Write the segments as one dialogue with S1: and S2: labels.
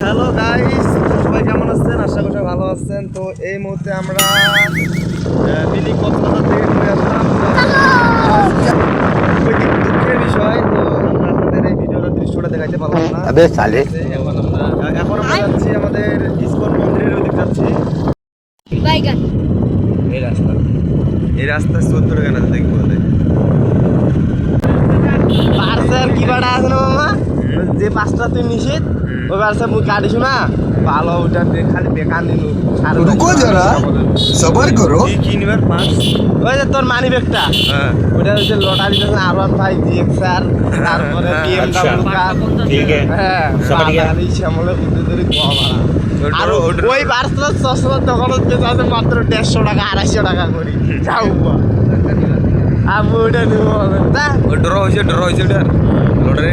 S1: Hello guys সবাই কেমন আছেন? আশা করি ভালো আছেন। তো এই মুহূর্তে আমরা মিনি কক্সবাজার থেকে ঘুরে আসলাম। এখন আমরা এখন আমাদের এই রাস্তা। এই রাস্তা চোদ্দ টাকা দেখব
S2: পার্সেল কি বাড়া আসলো মামা? যে পাঁচটা তুই নিশিত ওই পাঁচটা মুখ কাটিস না ভালো ওটা খালি বেকার
S3: নিনু রুকো যারা সবার
S1: করো। কিনবার পাঁচ?
S2: ওই যে তোর মানি ব্যাগটা ওটা হচ্ছে লটারি না আরবান ভাই জিএক্সআর তারপরে
S1: হ্যাঁ,
S2: বিএমডব্লিউ কার
S3: আচ্ছা। ঠিক হ্যাঁ
S2: বাঙালি শ্যামলে বুদ্ধি ধরে কম ওই পার্সোনাল চশমার দোকান হচ্ছে তাতে মাত্র দেড়শো টাকা আড়াইশো টাকা করি। যাও আমি ওইটা নিব।
S1: ড্র হয়েছে ড্র হয়েছে
S2: ওটা
S4: লটারি।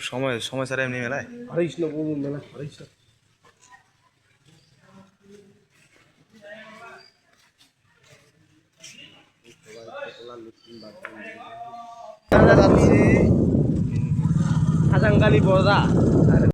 S1: সময় সময় ছাড়া এমনি মেলায়
S2: হরিষ্ণ বহু মেলা হরিষ্ণ
S1: আমরা যাচ্ছি
S2: খাজাঙ্গালি বড়দা।